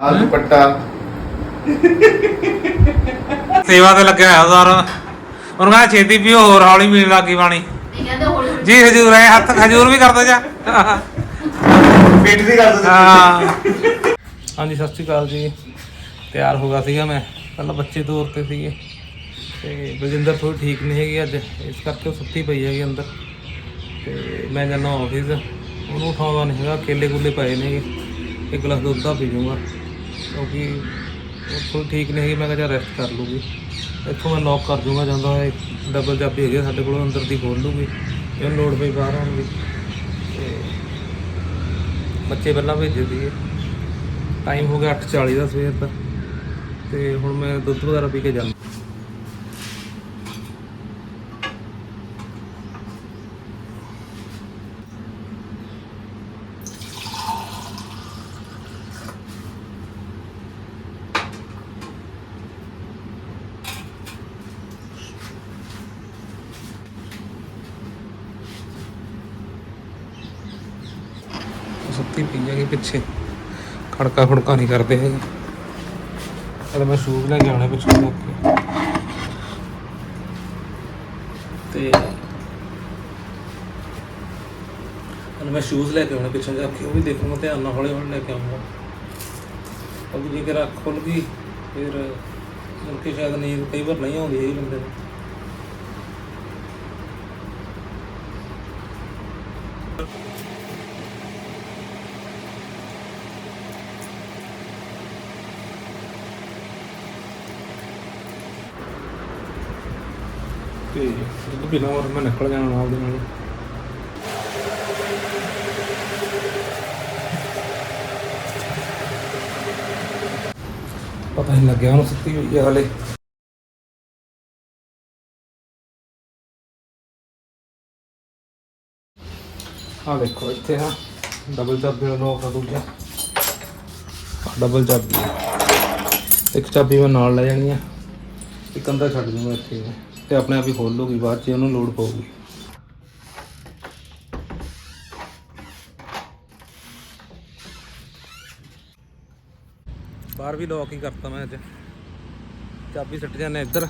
ਆ ਦੁਪੱਟਾ ਸੇਵਾ ਤੇ ਲੱਗਿਆ ਹੋਇਆ ਸਾਰਾ। ਉਹਨੂੰ ਕਹਿੰਦਾ ਛੇਤੀ ਪੀਓ ਹੋਰ ਹੌਲੀ ਪੀਣ ਲੱਗੀ ਪਾਣੀ ਨਹੀਂ ਕਹਿੰਦੇ ਹੌਲੀ ਹੌਲੀ ਜੀ ਹਜੂਰ ਹੈ ਹੱਥ ਹਜੂਰ ਵੀ ਕਰ ਦੋ ਜਾ। ਪੇਟ ਦੀ ਗੱਲ ਹਾਂ। ਹਾਂਜੀ ਸਤਿ ਸ਼੍ਰੀ ਅਕਾਲ ਜੀ। ਤਿਆਰ ਹੋ ਗਿਆ ਸੀਗਾ ਮੈਂ। ਪਹਿਲਾਂ ਬੱਚੇ ਤੋਰ ਤੇ ਸੀਗੇ। ਤੇ ਬਲਜਿੰਦਰ ਥੋੜੀ ਠੀਕ ਨਹੀਂ ਹੈਗੀ ਅੱਜ। ਇਸ ਕਰਕੇ ਉਹ ਸੁੱਤੀ ਪਈ ਹੈਗੀ ਅੰਦਰ। ਤੇ ਮੈਂ ਜਾਣਾ ਆਫਿਸ ਉਹਨੂੰ ਉਠਾਉਂਦਾ ਨਹੀਂ ਹੈਗਾ। ਕੇਲੇ ਕੁੱਲੇ ਪਏ ਨੇਗੇ। ਇੱਕ ਗਲਾਸ ਦੁੱਧ ਦਾ ਪੀ ਜਾਊਂਗਾ। ਕਿਉਂਕਿ ਉਹ ਠੀਕ ਨਹੀਂ ਹੈਗੀ, ਮੈਂ ਕਿਹਾ ਚੱਲ ਰੈਸਟ ਕਰ ਲੂਗੀ ਇੱਥੋਂ ਮੈਂ ਲੌਕ ਕਰ ਦੂੰਗਾ ਜਾਂਦਾ ਹੋਇਆ ਡਬਲ ਚਾਬੀ ਹੈਗੀ ਆ ਸਾਡੇ ਕੋਲ, ਅੰਦਰ ਦੀ ਖੋਲ ਲੂਗੀ ਇਹ ਲੋਡ ਪਈ ਬਾਹਰ ਆਉਣ ਦੀ। ਤੇ ਬੱਚੇ ਪਹਿਲਾਂ ਭੇਜੇ ਸੀਗੇ। ਟਾਈਮ ਹੋ ਗਿਆ 8:40 ਦਾ ਸਵੇਰ ਦਾ। ਤੇ ਹੁਣ ਮੈਂ ਦੁੱਧ ਵਗੈਰਾ ਪੀ ਕੇ ਜਾਂਦਾ। ਸੁੱਤੀ ਪਈ ਹੈਗੀ ਪਿੱਛੇ। ਖੜਕਾ ਖੜਕਾ ਨਹੀਂ ਕਰਦੇ ਹੈਗੇ। ਅਰੇ ਮੈਂ ਸ਼ੂਜ਼ ਲੈ ਕੇ ਆਉਣੇ ਪਿੱਛੇ ਜਾ ਕੇ। ਤੇ ਅਰੇ ਮੈਂ ਸ਼ੂਜ਼ ਲੈ ਕੇ ਆਉਣੇ ਪਿੱਛੇ ਜਾ ਕੇ। ਉਹ ਵੀ ਦੇਖੂੰਗਾ, ਧਿਆਨ ਨਾਲ ਹੌਲੀ ਹੌਲੀ ਲੈ ਕੇ ਆਉਂਗਾ। ਜੇ ਜੇਕਰ ਅੱਖ ਖੁੱਲ ਗਈ, ਫਿਰ ਮੁੜ ਸ਼ਾਇਦ ਨਹੀਂ ਕਈ ਵਾਰ ਨਹੀਂ ਆਉਂਦੀ ਹੈਗੀ ਬੰਦੇ ਨੂੰ। ਤੇ ਦੁੱਧ ਪੀਣਾ ਔਰ ਮੈਂ ਨਿਕਲ ਜਾਣਾ ਨਾਲ ਦੇ ਨਾਲ। ਪਤਾ ਨਹੀਂ ਲੱਗਿਆ ਉਹਨੂੰ ਸੁੱਤੀ ਹੋਈ ਹੈ ਹਲੇ। ਆ ਦੇਖੋ ਇੱਥੇ ਹਾਂ ਡਬਲ ਚਾਬੀ ਦਾ ਲੋਕ ਕਰ ਦੂਜਾ। ਡਬਲ ਚਾਬੀ ਇੱਕ ਚਾਬੀ ਮੈਂ ਨਾਲ ਲੈ ਜਾਣੀ ਆ। ਇੱਕ ਅੰਦਰ ਛੱਡ ਦੂੰਗਾ ਇੱਥੇ। ਤੇ ਆਪਣੇ ਆਪ ਹੀ ਖੋਲ ਲੂਗੀ ਬਾਅਦ 'ਚ ਉਹਨੂੰ ਲੋਡ ਪਊਗੀ। ਬਾਹਰ ਵੀ ਲੋਕ ਹੀ ਕਰਤਾ ਮੈਂ ਅੱਜ। ਚਾਬੀ ਸੱਟ ਜਾਂਦੇ ਇੱਧਰ।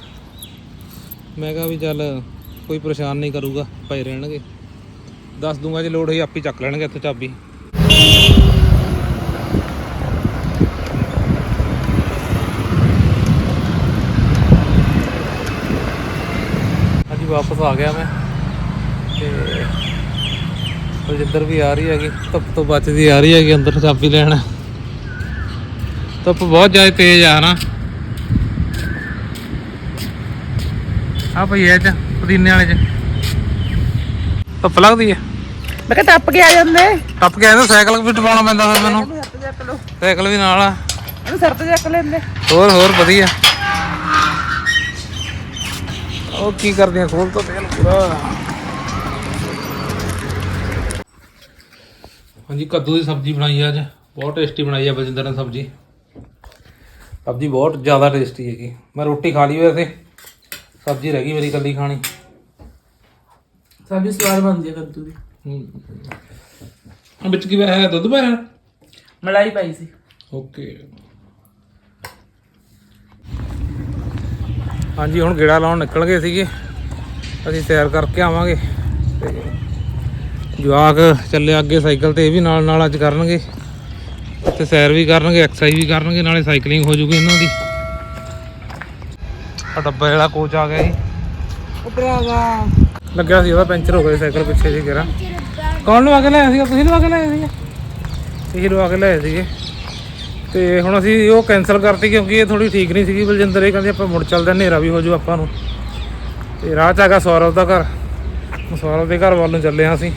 ਮੈਂ ਕਿਹਾ ਵੀ ਚੱਲ ਕੋਈ ਪਰੇਸ਼ਾਨ ਨਹੀਂ ਕਰੂਗਾ, ਪਏ ਰਹਿਣਗੇ। ਦੱਸ ਦੂੰਗਾ ਜੇ ਲੋਡ ਹੋਈ, ਆਪੇ ਚੱਕ ਲੈਣਗੇ ਇੱਥੇ ਚਾਬੀ। ਵਾਪਸ ਆ ਗਿਆ ਮੈਂ। ਤੇ ਬਲਜਿੰਦਰ ਵੀ ਆ ਰਹੀ ਹੈਗੀ। ਧੁੱਪ ਤੋਂ ਬਚਦੀ ਆ ਰਹੀ ਹੈਗੀ ਅੰਦਰ ਚਾਬੀ ਲੈਣ। ਧੁੱਪ ਬਹੁਤ ਜ਼ਿਆਦਾ ਤੇਜ਼ ਆ ਨਾ। ਆ ਭਈ ਇਹ ਚ ਪੁਦੀਨੇ ਵਾਲੇ ਚ। ਧੁੱਪ ਲੱਗਦੀ ਹੈ ਮੈਂ ਕਿਹਾ ਟੱਪ ਕੇ ਆ ਜਾਂਦੇ। ਟੱਪ ਕੇ ਆਇਆ ਸਾਈਕਲ ਵੀ ਟਪਾਉਣਾ ਪੈਂਦਾ ਫਿਰ ਮੈਨੂੰ। ਸਾਈਕਲ ਵੀ ਨਾਲ ਆ। ਇਹਨੂੰ ਸਿਰ ਤੇ ਚੱਕ ਲੈਂਦੇ। ਹੋਰ ਹੋਰ ਵਧੀਆ। ਉਹ ਕੀ ਕਰਦੀਆਂ ਖੋਲ ਤਾਂ ਦੇਣ ਪੂਰਾ। ਹਾਂਜੀ ਕੱਦੂ ਦੀ ਸਬਜ਼ੀ ਬਣਾਈ ਆ ਅੱਜ। ਬਹੁਤ ਟੇਸਟੀ ਬਣਾਈ ਆ ਬਲਜਿੰਦਰ ਨੇ ਸਬਜ਼ੀ। ਸਬਜ਼ੀ ਬਹੁਤ ਜ਼ਿਆਦਾ ਟੇਸਟੀ ਹੈਗੀ। ਮੈਂ ਰੋਟੀ ਖਾ ਲਈ ਵੈਸੇ। ਸਬਜ਼ੀ ਰਹਿ ਗਈ ਮੇਰੀ ਕੱਲੀ ਖਾਣੀ। ਸਬਜ਼ੀ ਸਵਾਦ ਬਣਦੀ ਹੈ ਕੱਦੂ ਦੀ। ਹੂੰ। ਵਿੱਚ ਕੀ ਹੈ ਦੁੱਧ ਪਾਇਆ ਮਲਾਈ ਪਾਈ ਸੀ। ਓਕੇ ਹਾਂਜੀ ਹੁਣ ਗੇੜਾ ਲਾਉਣ ਨਿਕਲ ਗਏ ਸੀਗੇ। ਅਸੀਂ ਸੈਰ ਕਰਕੇ ਆਵਾਂਗੇ ਤੇ ਜਵਾਕ ਚੱਲੇ ਅੱਗੇ ਸਾਈਕਲ ਤੇ ਇਹ ਵੀ ਨਾਲ ਨਾਲ ਅੱਜ ਕਰਨਗੇ। ਤੇ ਸੈਰ ਵੀ ਕਰਨਗੇ ਐਕਸਰਸਾਈਜ਼ ਵੀ ਕਰਨਗੇ ਨਾਲੇ ਸਾਈਕਲਿੰਗ ਹੋ ਜੂਗੀ ਇਹਨਾਂ ਦੀ। ਆ ਡੱਬੇ ਵਾਲਾ ਕੋਚ ਆ ਗਿਆ ਜੀ। ਭਰਾਵਾ ਲੱਗਿਆ ਸੀ ਉਹਦਾ ਪੈਂਚਰ ਹੋ ਗਿਆ ਸਾਈਕਲ ਪਿੱਛੇ ਜੀ ਗੇਰਾ ਕੌਣ ਲਵਾ ਕੇ ਲਿਆਇਆ ਸੀਗਾ? ਤੁਸੀਂ ਲਵਾ ਕੇ ਲਿਆਏ ਸੀਗੇ? ਤੁਸੀਂ ਲਵਾ ਕੇ ਲਿਆਏ ਸੀਗੇ? ਤੇ ਹੁਣ ਅਸੀਂ ਉਹ ਕੈਨਸਲ ਕਰਤੀ ਕਿਉਂਕਿ ਇਹ ਥੋੜੀ ਠੀਕ ਨਹੀਂ ਸੀਗੀ ਬਲਜਿੰਦਰ ਇਹ ਕਹਿੰਦੇ ਆਪਾਂ ਮੁੜ ਚੱਲਦੇ ਹਨੇਰਾ ਵੀ ਹੋ ਜੂ ਆਪਾਂ ਨੂੰ। ਤੇ ਰਾਹ ਚ ਹੈਗਾ ਸੌਰਵ ਦਾ ਘਰ। ਸੌਰਵ ਦੇ ਘਰ ਵੱਲ ਨੂੰ ਚੱਲੇ ਹਾਂ ਅਸੀਂ।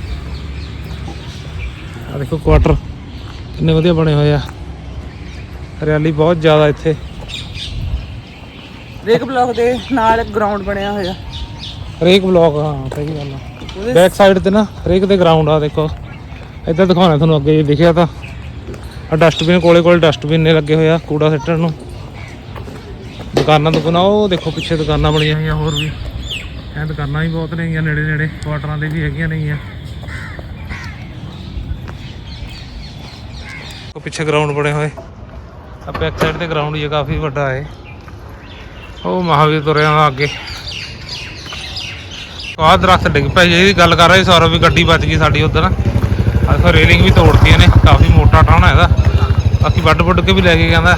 ਆ ਦੇਖੋ ਕੁਆਟਰ ਕਿੰਨੇ ਵਧੀਆ ਬਣੇ ਹੋਏ ਆ। ਹਰਿਆਲੀ ਬਹੁਤ ਜ਼ਿਆਦਾ ਇੱਥੇ। ਰੇਕ ਬਲੌਕ ਦੇ ਨਾਲ ਗਰਾਊਂਡ ਬਣਿਆ ਹੋਇਆ। ਹਰੇਕ ਬਲੌਕ ਹਾਂ ਸਹੀ ਗੱਲ ਆ। ਬੈਕ ਸਾਈਡ ਤੇ ਨਾ ਹਰੇਕ ਦੇ ਗਰਾਊਂਡ ਆ ਦੇਖੋ। ਇੱਧਰ ਦਿਖਾਉਣਾ ਤੁਹਾਨੂੰ ਅੱਗੇ ਦਿਖਿਆ ਤਾਂ। ਆ ਡਸਟਬਿਨ ਕੋਲੇ ਕੋਲੇ ਡਸਟਬਿਨ ਨੇ ਲੱਗੇ ਹੋਏ ਆ ਕੂੜਾ ਸਿੱਟਣ ਨੂੰ। ਦੁਕਾਨਾਂ ਦੁਕਾਨਾਂ ਉਹ ਦੇਖੋ ਪਿੱਛੇ ਦੁਕਾਨਾਂ ਬਣੀਆਂ ਹੋਈਆਂ ਹੋਰ ਵੀ। ਇਹ ਦੁਕਾਨਾਂ ਵੀ ਬਹੁਤ ਨੇਗੀਆਂ ਨੇੜੇ ਨੇੜੇ ਕੁਆਟਰਾਂ ਦੇ ਵੀ ਹੈਗੀਆਂ ਨੇਗੀਆਂ। ਉਹ ਪਿੱਛੇ ਗਰਾਊਂਡ ਬਣੇ ਹੋਏ। ਆ ਬੈਕ ਸਾਈਡ ਤੇ ਗਰਾਊਂਡ ਹੀ ਆ ਕਾਫੀ ਵੱਡਾ ਹੈ ਉਹ ਮਹਾਵੀਰ ਤੁਰਿਆ ਅੱਗੇ। ਆਹ ਦਰਖਤ ਡਿੱਗ ਪਿਆ ਜੀ, ਗੱਲ ਕਰ ਰਹੇ ਸੌਰਵ ਵੀ ਗੱਡੀ ਬਚ ਗਈ ਸਾਡੀ ਉਧਰ। ਅੱਜ ਰੇਲਿੰਗ ਵੀ ਤੋੜਤੀ ਨੇ ਕਾਫੀ ਮੋਟਾ ਟਾਣਾ ਇਹਦਾ। ਬਾਕੀ ਵੱਡ ਵੱਡ ਕੇ ਵੀ ਲੈ ਕੇ ਕਹਿੰਦਾ।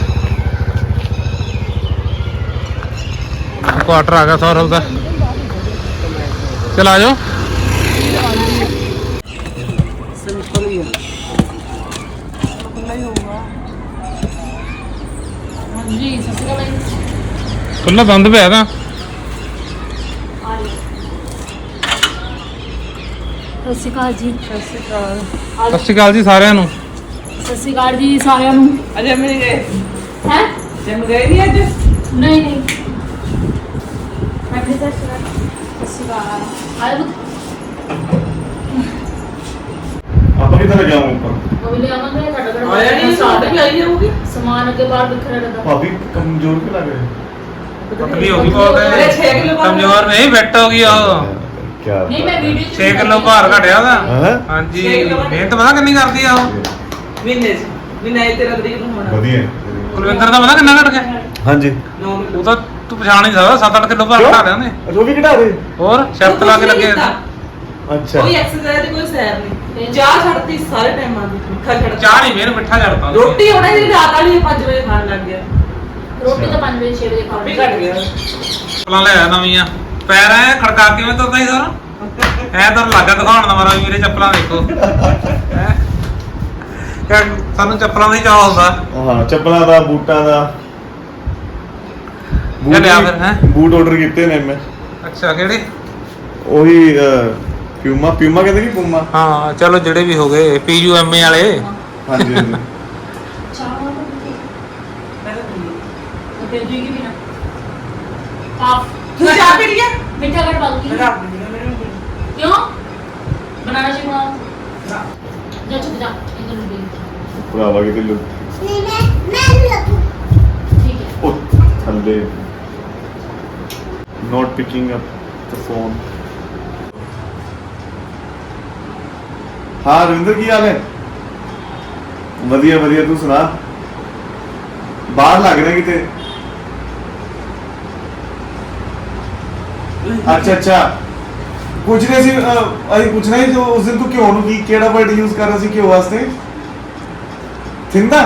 ਕੁਆਟਰ ਆ ਗਿਆ ਸੌਰਵ ਦਾ। ਚਲ ਆ ਜਾਓ। ਸਿੰਪਲ ਹੀ ਆ ਨਹੀਂ ਹੋਊਗਾ ਹਾਂਜੀ ਸਤਿ ਸ਼੍ਰੀ ਅਕਾਲ ਜੀ। ਖੁੱਲਾ ਬੰਦ ਪਿਆ ਤਾਂ ਸਤਿ ਸ਼੍ਰੀ ਅਕਾਲ ਜੀ। ਸਤਿ ਸ਼੍ਰੀ ਅਕਾਲ। ਸਤਿ ਸ਼੍ਰੀ ਅਕਾਲ ਜੀ ਸਾਰਿਆਂ ਨੂੰ। ਸਤਿ ਸ਼੍ਰੀ ਅਕਾਲ ਜੀ ਸਾਰਿਆਂ ਨੂੰ। ਅਜੇ ਮਿਲ ਗਏ? ਹੈ? ਜਿਮ ਗਏ ਨਹੀਂ ਅੱਜ? ਨਹੀਂ ਨਹੀਂ। ਮੈਂ ਵੀ ਸਤਿ ਸ਼੍ਰੀ ਅਕਾਲ। ਸਤਿ ਸ਼੍ਰੀ ਅਕਾਲ। ਆਏ ਬੁੱਤ ਆਪਾਂ ਕਿੱਥੇ ਲੱਗਿਆ ਹਾਂ ਉੱਪਰ ਉਹ ਵੀ ਲਿਆਵਾਂਗੇ ਤੁਹਾਡਾ ਘਰ ਆਇਆ ਨਹੀਂ ਸਾਡ ਵੀ ਆਈ ਜਾਊਗੀ ਸਮਾਨ ਅੱਗੇ ਬਾਹਰ ਬਿਖਰਿਆ ਰਹਿੰਦਾ। ਭਾਬੀ ਕਮਜ਼ੋਰ ਕਿ ਲੱਗ ਰਿਹਾ? ਪਤਲੀ ਹੋ ਗਈ ਬਹੁਤ ਅਰੇ ਛੇ ਕਿੱਲੋ ਭਾਰ ਕਮਜ਼ੋਰ ਨਹੀਂ ਫਿੱਟ ਹੋ ਗਈ ਉਹ। ਕੀ ਨਹੀਂ ਮੈਂ ਵੀਡੀਓ 6 ਕਿਲੋ ਭਾਰ ਘਟਿਆ ਉਹਦਾ। ਹਾਂ? ਹਾਂਜੀ ਛੇ ਕਿੱਲੋ ਭਾਰ। ਮਿਹਨਤ ਪਤਾ ਕਿੰਨੀ ਕਰਦੀ ਆ ਉਹ। ਮਹੀਨੇ ਚ। ਮਹੀਨਾ ਇਹ ਤੇਰਾ ਤਰੀਕ ਨੂੰ ਹੋਣਾ। ਵਧੀਆ। ਕੁਲਵਿੰਦਰ ਦਾ ਪਤਾ ਕਿੰਨਾ ਘਟ ਗਿਆ? ਹਾਂਜੀ। ਨੌ ਉਹ ਤਾਂ ਤੂੰ ਪਛਾਣ ਨਹੀਂ ਸਕਦਾ 7-8 ਕਿਲੋ ਭਾਰ ਘਟਾ ਲਿਆ ਉਹਨੇ। ਉਹ ਵੀ ਘਟਾ ਦੇ। ਹੋਰ ਸ਼ਰਤ ਲਾ ਕੇ ਲੱਗੇ ਅੱਛਾ। ਕੋਈ ਐਕਸਰਸਾਈਜ਼ ਕੋਈ ਸੈਰ ਨਹੀਂ। ਚਾਹ ਛੱਡਤੀ ਸਾਰੇ ਟਾਈਮਾਂ ਦੀ। ਮਿੱਠਾ ਛੱਡ ਚਾਹ ਨਹੀਂ ਮੇਰ ਮਿੱਠਾ ਛੱਡਤਾ ਉਹਨੇ। ਰੋਟੀ ਉਹਨੇ ਜਿਹੜੀ ਰਾਤ ਵਾਲੀ 5 ਵਜੇ ਖਾਣ ਲੱਗ ਗਿਆ। ਰੋਟੀ ਤਾਂ 5 ਵਜੇ 6 ਵਜੇ ਆਪੇ ਖਾਣੀ ਘਟ ਗਿਆ। ਚੱਪਲਾਂ ਲੈ ਆ ਨਵੀਆਂ। ਪੈਰ ਐ ਖੜਕਾ ਕੇ ਮੈਂ ਤੁਰਦਾ ਸੀ ਸਾਰਾ। ਐ ਤਾਂ ਲੱਗਾ ਦਿਖਾਉਣ ਦਾ ਮਾਰਾ ਵੀ ਮੇਰੇ ਚੱਪਲਾਂ ਦੇਖੋ। ਹੈਂ? ਕਿਆ ਸਾਨੂੰ ਚੱਪਲਾਂ ਦਾ ਹੀ ਚਾਹ ਹੁੰਦਾ। ਹਾਂ ਚੱਪਲਾਂ ਦਾ ਬੂਟਾਂ ਦਾ। ਲਿਆ ਫਿਰ, ਹੈਂ? ਬੂਟ ਆਰਡਰ ਕੀਤੇ ਨੇ ਮੈਂ। ਅੱਛਾ ਕਿਹੜੇ? ਉਹੀ ਅਹ, ਪਿਊਮਾ ਪਿਊਮਾ ਕਹਿੰਦੇ ਕਿ ਪੂਮਾ ਹਾਂ ਚਲੋ ਜਿਹੜੇ ਵੀ ਹੋ ਗਏ ਪੀਯੂਐਮਏ ਵਾਲੇ। ਹਾਂਜੀ ਹਾਂਜੀ। ਚਾਹ ਵਾਲਾ ਕੀ ਬਣਾਓ ਨਾ। ਜਾ ਚੁੱਪ ਜਾ ਇਧਰ ਨੂੰ ਦੇ ਭਰਾਵਾ ਕਿਤੇ ਲੁੱਟ ਠੀਕ ਹੈ ਉਹ ਥੱਲੇ not picking up the phone. ਹਾਂ ਰਵਿੰਦਰ ਕੀ ਹਾਲ ਹੈ ਵਧੀਆ ਵਧੀਆ ਤੂੰ ਸੁਣਾ ਬਾਹਰ ਲੱਗ ਰਿਹਾ ਕਿਤੇ ਅੱਛਾ ਅੱਛਾ ਪੁੱਛ ਰਹੇ ਸੀ ਅਹ, ਅਸੀਂ ਪੁੱਛਣਾ ਸੀ ਜੋ ਉਸ ਦਿਨ ਤੂੰ ਘਿਓ ਨੂੰ ਕੀ ਕਿਹੜਾ ਵਰਡ ਯੂਜ਼ ਕਰ ਰਿਹਾ ਸੀ ਘਿਓ ਵਾਸਤੇ? ਥਿੰਦਾ?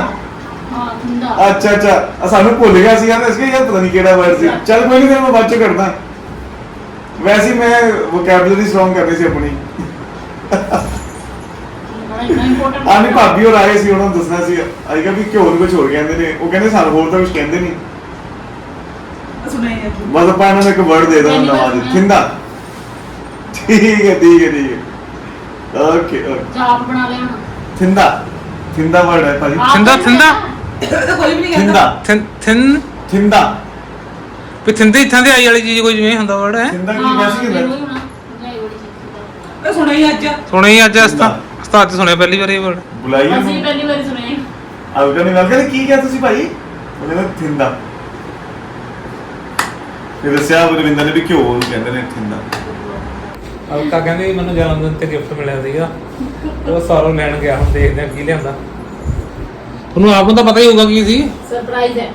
ਹਾਂ ਠੰਡਾ ਅੱਛਾ ਅੱਛਾ। ਆ ਸਾਨੂੰ ਭੁੱਲ ਗਿਆ ਸੀ ਯਾਰ ਇਸਕੇ ਯਾਰ ਪਤਾ ਨਹੀਂ ਕਿਹੜਾ ਵਰਡ ਸੀ। ਚੱਲ ਕੋਈ ਨਹੀਂ ਫਿਰ ਮੈਂ ਬਾਅਦ ਚ ਕਰਦਾ। ਵੈਸੇ ਹੀ ਮੈਂ ਵੋਕੈਬਲਰੀ ਸਟਰੋਂਗ ਕਰਨੀ ਸੀ ਆਪਣੀ। ਬੜਾ ਇੰਪੋਰਟੈਂਟ ਆ। ਨਹੀਂ ਭਾਬੀ ਹੋਰ ਆਏ ਸੀ ਉਹਨਾਂ ਨੂੰ ਦੱਸਣਾ ਸੀ। ਆਈ ਕਿਹਾ ਵੀ ਘਿਓ ਨੂੰ ਕੁਝ ਹੋਰ ਕਹਿੰਦੇ ਨੇ। ਉਹ ਕਹਿੰਦੇ ਸਾਨੂੰ ਹੋਰ ਤਾਂ ਕੁਝ ਕਹਿੰਦੇ ਨਹੀਂ। ਸੁਣਾਈ ਹੈ ਬਸ ਆਪਾਂ ਇਹਨਾਂ ਨੂੰ ਇੱਕ ਵਰਡ ਦੇ ਦਾਂ ਨਵਾਂ ਜੀ। ਥਿੰਦਾ। ਠੀਕ ਹੈ ਠੀਕ ਹੈ ਠੀਕ ਹੈ। ਓਕੇ ਓਕੇ ਚਾਪ ਬਣਾ ਲਿਆ ਹੁਣ। ਥਿੰਦਾ ਥਿੰਦਾ ਵਰਡ ਹੈ ਭਾਜੀ। ਥਿੰਦਾ- ਥਿੰਦਾ? ਇਹ ਤਾਂ ਕੋਈ ਵੀ ਨਹੀਂ ਕਹਿੰਦਾ। ਥਿੰਦਾ। ਥਿੰ ਥਿੰ? ਥਿੰਦਾ। ਵੀ ਥਿੰਦੇ ਇੱਥਾਂ ਦੇ ਆਈ ਵਾਲੀ ਚੀਜ਼ ਕੋਈ ਜਿਵੇਂ ਹੁੰਦਾ ਵਰਡ ਹੈ। ਥਿੰਦਾ ਕੀ ਹਾਂ, ਵੈਸੇ ਕੀ ਹੁੰਦਾ। ਮੈਂ ਸੁਣਾਈ ਅੱਜ। ਸੁਣਿਆ ਹੀ ਅੱਜ ਅਸਤਾ ਉਸਤਾਦ ਚ ਸੁਣਿਆ ਪਹਿਲੀ ਵਾਰ ਇਹ ਵਰਡ ਬੁਲਾਈ ਅਸੀਂ ਪਹਿਲੀ ਵਾਰੀ ਸੁਣਿਆ ਅਲਕਾ ਨੇ ਗੱਲ ਕਰੀ ਕੀ ਕਿਹਾ ਤੁਸੀਂ ਭਾਈ? ਉਹਨੇ ਨਾ ਥਿੰਦਾ। ਫਿਰ ਦੱਸਿਆ ਰਵਿੰਦਰ ਨੇ ਵੀ ਘਿਓ ਨੂੰ ਕਹਿੰਦੇ ਨੇ ਥਿੰਦਾ। ਅਲਕਾ ਕਹਿੰਦੀ ਮੈਨੂੰ ਜਨਮ ਦਿਨ ਤੇ ਗਿਫਟ ਮਿਲਿਆ ਸੀਗਾ। ਉਹ ਸਾਰੋਂ ਲੈਣ ਗਿਆ ਹੁਣ ਦੇਖਦੇ ਆ ਕੀ ਲਿਆਂਦਾ। ਤੁਹਾਨੂੰ ਆਪ ਨੂੰ ਤਾਂ ਪਤਾ ਹੀ ਹੋਊਗਾ ਕੀ ਸੀ। ਸਰਪ੍ਰਾਈਜ਼ ਹੈ।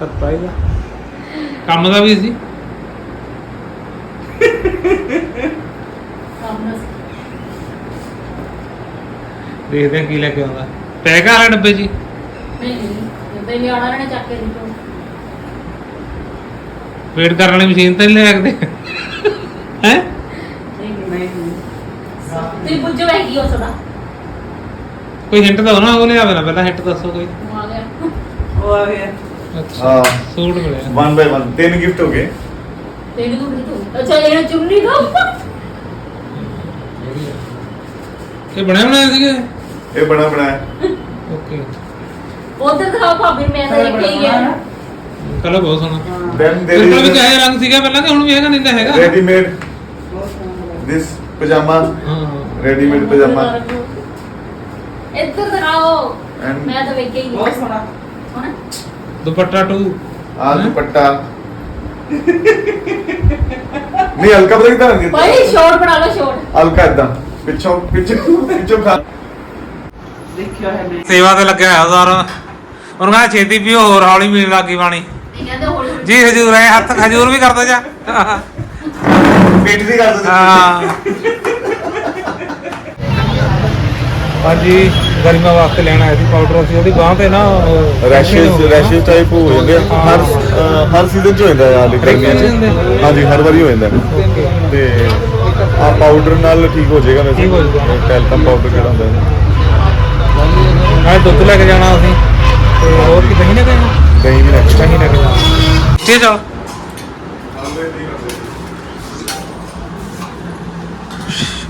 ਸਰਪ੍ਰਾਈਜ਼ ਆ। ਕੰਮ ਦਾ ਵੀ ਸੀ। ਕੰਮ ਦਾ ਦੇਖਦੇ ਆ ਕੀ ਲੈ ਕੇ ਆਉਂਦਾ। ਪੈਕ ਵਾਲਾ ਡੱਬੇ ਜੀ ਨਹੀਂ ਨਹੀਂ ਤੇ ਲਿਆਣਾ ਨੇ ਚੱਕ ਕੇ ਦਿੱਤਾ ਵੇਟ ਕਰਨ ਵਾਲੀ ਮਸ਼ੀਨ ਤਾਂ ਨਹੀਂ ਲੈ ਸਕਦੇ ਹੈ? ਨਹੀਂ ਤੇ ਪੁੱਜੋ ਹੈਗੀ ਉਸ ਦਾ। ਕੋਈ ਹਿੰਟ ਦੋ ਨਾ ਉਹ ਲਿਆਵੇ ਨਾ ਪਹਿਲਾਂ ਹਿੰਟ ਦੱਸੋ ਕੋਈ। ਆ ਗਿਆ। ਉਹ ਆ ਗਿਆ। ਅੱਛਾ ਹਾਂ। ਸੂਟ ਮਿਲਿਆ। ਬਾਈ ਵਨ ਤਿੰਨ ਗਿਫਟ ਹੋ ਗਏ। ਤੇਰੀ ਤੂੰ ਤੂੰ। ਅੱਛਾ ਇਹ ਚੁੰਨੀ ਦੋ। ਇਹ ਬਣਿਆ ਬਣਾਇਆ ਸੀਗਾ ਇਹ? ਬਣਾ ਬਣਾਇਆ। ਓਕੇ ਉਧਰ ਦਿਖਾਓ ਭਾਬੀ ਮੈਂ ਤਾਂ ਦੇਖ ਕੇ ਹੀ ਗਿਆ ਕਲਰ ਬਹੁਤ ਸੋਹਣਾ। ਦੈਨ ਤੇਰੇ ਕੋਲ ਵੀ ਦੇਰ ਚਾਹੇ ਰੰਗ ਸੀਗਾ ਪਹਿਲਾਂ ਤੇ ਹੁਣ ਵੀ ਹੈਗਾ ਨਹੀਂ ਤਾਂ ਹੈਗਾ। ਰੈਡੀਮੇਡ ਦਿਸ ਪਜਾਮਾ ਹਾਂ ਰੈਡੀਮੇਡ ਪਜਾਮਾ ਇੱਧਰ ਦਿਖਾਓ। And- ਮੈਂ ਤਾਂ ਵੇਖ ਕੇ ਹੀ ਬਹੁਤ ਸੋਹਣਾ। ਸੋਹਣਾ ਦੁਪੱਟਾ ਟੂ। ਆ ਦੁਪੱਟਾ। ਨਹੀਂ ਹਲਕਾ ਪਤਾ ਕਿਦਾਂ ਰੰਗ ਭਾਈ ਸ਼ੋਰਟ ਬਣਾ ਲਓ ਸ਼ੋਰਟ ਹਲਕਾ ਇਦਾਂ। ਪਿੱਛੋਂ ਪਿੱਛੋਂ ਪਿੱਛੋਂ ਖਾ। ਦੇਖਿਆ ਹੈ ਮੈਂ। ਸੇਵਾ ਤੇ ਲੱਗਿਆ ਹੋਇਆ ਸਾਰਾ ਉਹਨੂੰ ਕਹਿੰਦਾ ਛੇਤੀ ਪੀਓ ਹੋਰ ਹੌਲੀ ਪੀਣ ਲੱਗੀ ਪਾਣੀ ਨਹੀਂ ਹੌਲੀ ਜੀ ਹਜੂਰ ਐ ਹੱਥ ਹਜੂਰ ਵੀ ਕਰਦਾ ਜਾ। ਦੀ ਕਰ ਹਾਂ। ਹਾਂਜੀ ਗਰਮੀਆਂ ਵਾਸਤੇ ਲੈਣਾ ਆਇਆ ਸੀ ਪਾਊਡਰ ਅਸੀਂ ਉਹਦੀ ਬਾਹ ਤੇ ਨਾ ਰੈਸ਼ਸ ਰੈਸ਼ਸ ਟਾਈਪ ਹੋ ਜਾਂਦੇ ਆ। ਹਰ ਅਹ, ਹਰ ਸੀਜ਼ਨ ਚ ਹੋ ਜਾਂਦਾ ਆ ਗਰਮੀਆਂ ਚ। ਹਾਂਜੀ ਹਰ ਵਾਰੀ ਹੋ ਜਾਂਦਾ। ਤੇ ਆ ਪਾਊਡਰ ਨਾਲ ਠੀਕ ਹੋ ਜਾਏਗਾ ਵੈਸੇ। ਠੀਕ ਹੋ ਜਾਊਗਾ। ਟੈਲਕਮ ਪਾਊਡਰ ਕਿਹੜਾ ਹੁੰਦਾ ਹੈ ਦੁੱਧ ਲੈ ਕੇ ਜਾਣਾ ਅਸੀਂ। ਤੇ ਹੋਰ ਕੀ ਦਹੀਂ ਲੈ ਕੇ ਜਾਣਾ? ਦਹੀਂ ਵੀ ਰੱਖ ਦਹੀਂ ਲੈ ਕੇ ਜਾਣਾ। ਠੀਕ ਚਲ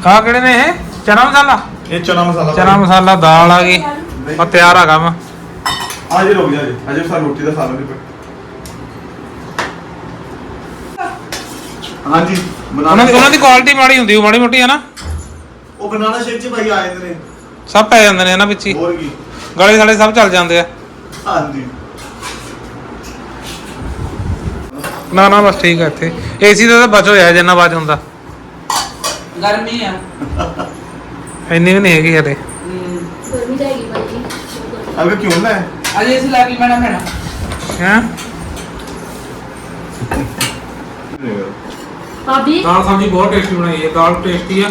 ਆ ਕਿਹੜੇ ਨੇ ਇਹ? ਚਨਾ ਮਸਾਲਾ? ਇਹ ਚਨਾ ਮਸਾਲਾ ਚਨਾ ਮਸਾਲਾ ਦਾਲ ਆ ਗਈ। ਆ ਤਿਆਰ ਆ ਕੰਮ ਆ ਜੇ ਰੁਕ ਜਾ ਜੀ। ਅਜੇ ਸਾਨੂੰ ਰੋਟੀ ਦਾ ਸਾਲਨ ਨਹੀਂ ਪਿਆ। ਹਾਂਜੀ ਉਹਨਾਂ ਦੀ ਉਹਨਾਂ ਦੀ ਕੁਆਲਿਟੀ ਮਾੜੀ ਹੁੰਦੀ ਉਹ ਮਾੜੀ ਮੋਟੀ ਹੈ ਨਾ। ਉਹ ਬਨਾਨਾ ਸ਼ੇਕ ਚ ਭਾਈ ਆ ਜਾਂਦੇ ਨੇ। ਸਭ ਪੈ ਜਾਂਦੇ ਨੇ ਇਹਨਾਂ ਵਿੱਚ ਹੀ। ਹੋਰ ਕੀ। ਗਲੇ ਸਭ ਚੱਲ ਜਾਂਦੇ ਆ। ਹਾਂਜੀ। ਨਾ ਨਾ ਬਸ ਠੀਕ ਹੈ ਇੱਥੇ। ਏਸੀ ਦਾ ਤਾਂ ਬਚ ਹੋਇਆ ਜਿੰਨਾ ਬਚ ਹੁੰਦਾ। ਗਰਮੀ ਆ। ਇੰਨੀ ਵੀ ਨਹੀਂ ਹੈਗੀ ਹਲੇ ਗਰਮੀ ਜਾਏਗੀ ਭਾਈ ਅਗਰ ਕਿਉਂ ਨਾ? ਅਜੇ ਇਸ ਲੱਗੀ ਮੈਡਮ ਮੈਡਮ ਹੈ? ਭਾਬੀ? ਦਾਲ ਸਬਜ਼ੀ ਬਹੁਤ ਟੇਸਟੀ ਬਣਾਈ ਹੈ ਦਾਲ ਟੇਸਟੀ ਆ।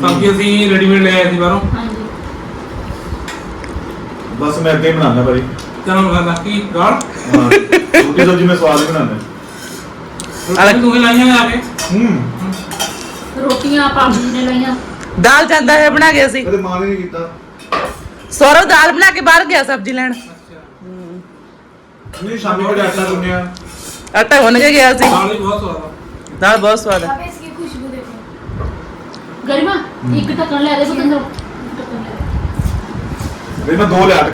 ਸਬਜ਼ੀ ਅਸੀਂ ਰੈਡੀਮੇਡ ਲੈ ਆਏ ਸੀ ਬਾਹਰੋਂ। ਹਾਂਜੀ। ਬਸ ਮੈਂ ਅੱਗੇ ਹੀ ਬਣਾਉਣਾ ਭਾਈ ਚਲੋ ਮਸਾਲਾ ਕੀ ਦਾਲ? ਹਾਂ ਰੋਟੀ ਸਬਜ਼ੀ ਮੈਂ ਸਵਾਦ ਹੀ ਬਣਾਉਣਾ ਰੋਟੀ ਤੂੰ ਹੀ ਲਾਈਆਂ ਆ ਕੇ? ਹੂੰ। ਰੋਟੀਆਂ ਭਾਬੀ ਨੇ ਲਈਆਂ? ਦਾਲ ਜਾਂਦਾ ਹੈ ਬਣਾ ਗਿਆ ਸੀ ਕਦੇ ਮਾਂ ਨੇ ਨਹੀਂ ਕੀਤਾ। ਸੌਰਵ ਦਾਲ ਬਣਾ ਕੇ ਬਾਹਰ ਗਿਆ ਸਬਜ਼ੀ ਲੈਣ। ਨਹੀਂ ਸ਼ਾਮੀ ਕੋਲ ਆਟਾ ਗੁੰਨਿਆ? ਆਟਾ ਗੁੰਨ ਕੇ ਗਿਆ ਸੀ ਦਾਲ ਬਹੁਤ ਸਵਾਦ ਆ। ਦਾਲ ਬਹੁਤ ਸਵਾਦ ਹੈ अब इसकी खुशबू देखो ਗਰਿਮਾ ਇੱਕ ਢੱਕਣ ਲੈ ਲੈ ਦੇ। ਬਈ ਮੈਂ ਦੋ ਲਿਆ